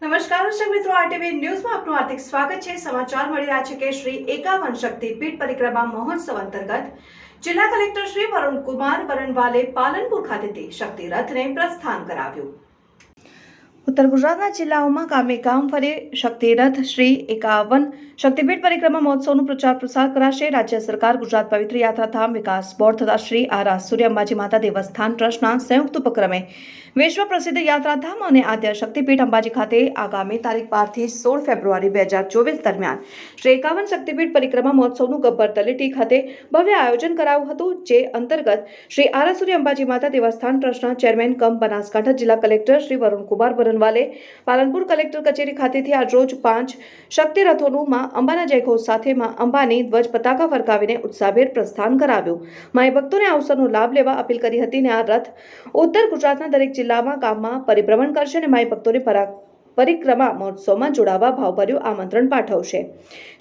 નમસ્કાર, દર્શક મિત્રો આરટીવી ન્યૂઝમાં આપનું હાર્દિક સ્વાગત છે. સમાચાર મળી રહ્યા છે કે શ્રી એકાવન શક્તિપીઠ પરિક્રમા મહોત્સવ અંતર્ગત જિલ્લા કલેક્ટર શ્રી વરુણ કુમાર વરણવાલે પાલનપુર ખાતેથી શક્તિ રથને પ્રસ્થાન કરાવ્યું. ઉત્તર ગુજરાતના જિલ્લાઓમાં ગામે ગામ ફરે શક્તિરથ શ્રી એકાવન શક્તિપીઠ પરિક્રમા મહોત્સવનું પ્રચાર પ્રસાર કરાશે. રાજ્ય સરકાર ગુજરાત પવિત્ર યાત્રાધામ વિકાસ બોર્ડ તથા શ્રી આરા સૂર્ય અંબાજી માતા દેવસ્થાન ટ્રસ્ટના સંયુક્ત ઉપક્રમે વિશ્વ પ્રસિદ્ધ યાત્રાધામ અને આદ્ય શક્તિપીઠ અંબાજી ખાતે આગામી તારીખ બારથી સોળ ફેબ્રુઆરી બે હજાર ચોવીસ દરમિયાન શ્રી એકાવન શક્તિપીઠ પરિક્રમા મહોત્સવનું ગબ્બર તલેટી ખાતે ભવ્ય આયોજન કરાયું હતું, જે અંતર્ગત શ્રી આરાસુરી અંબાજી માતા દેવસ્થાન ટ્રસ્ટના ચેરમેન કમ બનાસકાંઠા જિલ્લા કલેક્ટર શ્રી વરુણકુમાર બરનવાલે પાલનપુર કલેક્ટર કચેરી ખાતેથી આજરોજ પાંચ શક્તિ રથોનું માં અંબાના જયઘોષ સાથે માં અંબાની ધ્વજ પતાકા ફરકાવીને ઉત્સાહભેર પ્રસ્થાન કરાવ્યું. માય ભક્તોને આ અવસરનો લાભ લેવા અપીલ કરી હતી અને આ રથ ઉત્તર ગુજરાતના દરેક જિલ્લામાં ગામમાં પરિભ્રમણ કરશે અને માય ભક્તોને પરા પરિક્રમા મહોત્સવમાં જોડાવા ભાવભર્યું આમંત્રણ પાઠવશે.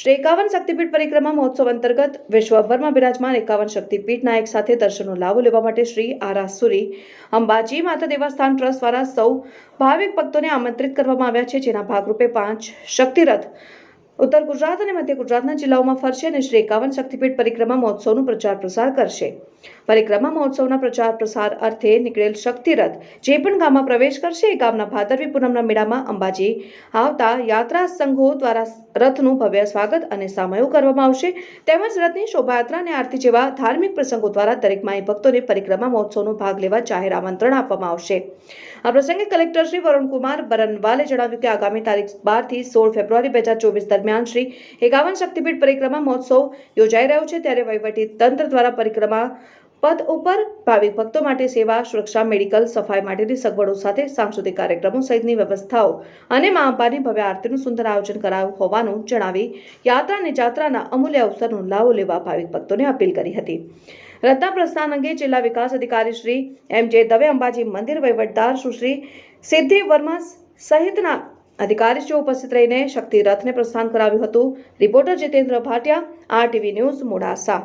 શ્રી એકાવન શક્તિપીઠ પરિક્રમા મહોત્સવ અંતર્ગત વિશ્વભરમાં બિરાજમાન એકાવન શક્તિપીઠના એક સાથે દર્શનનો લાભ લેવા માટે શ્રી આરાસુરી અંબાજી માતા દેવસ્થાન ટ્રસ્ટ દ્વારા સૌ ભાવિક ભક્તોને આમંત્રિત કરવામાં આવ્યા છે, જેના ભાગરૂપે પાંચ શક્તિરથ ઉત્તર ગુજરાત અને મધ્ય ગુજરાતના જિલ્લાઓમાં ફરશે અને શ્રી એકાવન શક્તિપીઠ પરિક્રમા મહોત્સવનું પ્રચાર પ્રસાર કરશે. પરિક્રમા મહોત્સવના પ્રચાર પ્રસાર અર્થે નીકળેલ શક્તિરથ, જે પણ ગામમાં પ્રવેશ કરશે, એ ગામના ભાદરવી પૂનમના મેળામાં અંબાજી આવતા યાત્રા સંઘો દ્વારા રથનું ભવ્ય સ્વાગત અને સામયું કરવામાં આવશે. તેમજ રથની શોભાયાત્રા અને આરતી જેવા ધાર્મિક પ્રસંગો દ્વારા દરેક માઈ ભક્તોને પરિક્રમા મહોત્સવનો ભાગ લેવા જાહેર આમંત્રણ આપવામાં આવશે. આ પ્રસંગે કલેક્ટર શ્રી વરુણકુમાર બરનવાલે જણાવ્યું કે આગામી તારીખ બારથી સોળ ફેબ્રુઆરી બે હજાર ચોવીસ દરમિયાન શ્રી એકાવન શક્તિપીઠ પરિક્રમા મહોત્સવ યોજાઈ રહ્યો છે. ત્યારે વહીવટી તંત્ર દ્વારા પરિક્રમા પદ ઉપર ભાવિક ભક્તો માટે સેવા, સુરક્ષા, મેડિકલ, સફાઈ માટેની સગવડો સાથે સાંસ્કૃતિક કાર્યક્રમો સહિતની વ્યવસ્થાઓ અને મા અંબાની ભવ્ય આરતીનું સુંદર આયોજન કરાયું હોવાનું જણાવી યાત્રા અને જાત્રાના અમૂલ્ય અવસરનો લાવો લેવા ભાવિક ભક્તોને અપીલ કરી હતી. રત્ના પ્રસ્થાન અંગે જિલ્લા વિકાસ અધિકારી શ્રી એમ જે દવે અંબાજી મંદિર વહીવટદાર સુશ્રી સિદ્ધિ વર્મા સહિતના અધિકારીશ્રીઓ ઉપસ્થિત રહીને શક્તિ રથને પ્રસ્થાન કરાવ્યું હતું. Reporter Jitendra Bhatia, RTV news, Modasa.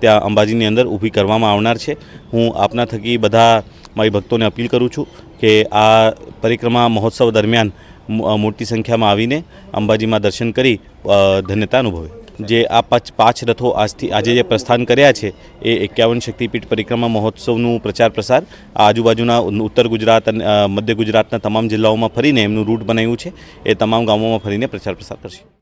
ત્યાં અંબાજીની અંદર ઊભી કરવામાં આવનાર છે. હું આપના થકી બધા મારી ભક્તોને અપીલ કરું છું કે આ પરિક્રમા મહોત્સવ દરમિયાન મોટી સંખ્યામાં આવીને અંબાજીમાં દર્શન કરી ધન્યતા અનુભવે. જે આ પાંચ પાંચ રથો આજથી, આજે જે પ્રસ્થાન કર્યા છે, એ એકાવન શક્તિપીઠ પરિક્રમા મહોત્સવનું પ્રચાર પ્રસાર આજુબાજુના ઉત્તર ગુજરાત અને મધ્ય ગુજરાતના તમામ જિલ્લાઓમાં ફરીને એમનું રૂટ બનાવ્યું છે. એ તમામ ગામોમાં ફરીને પ્રચાર પ્રસાર કરશે.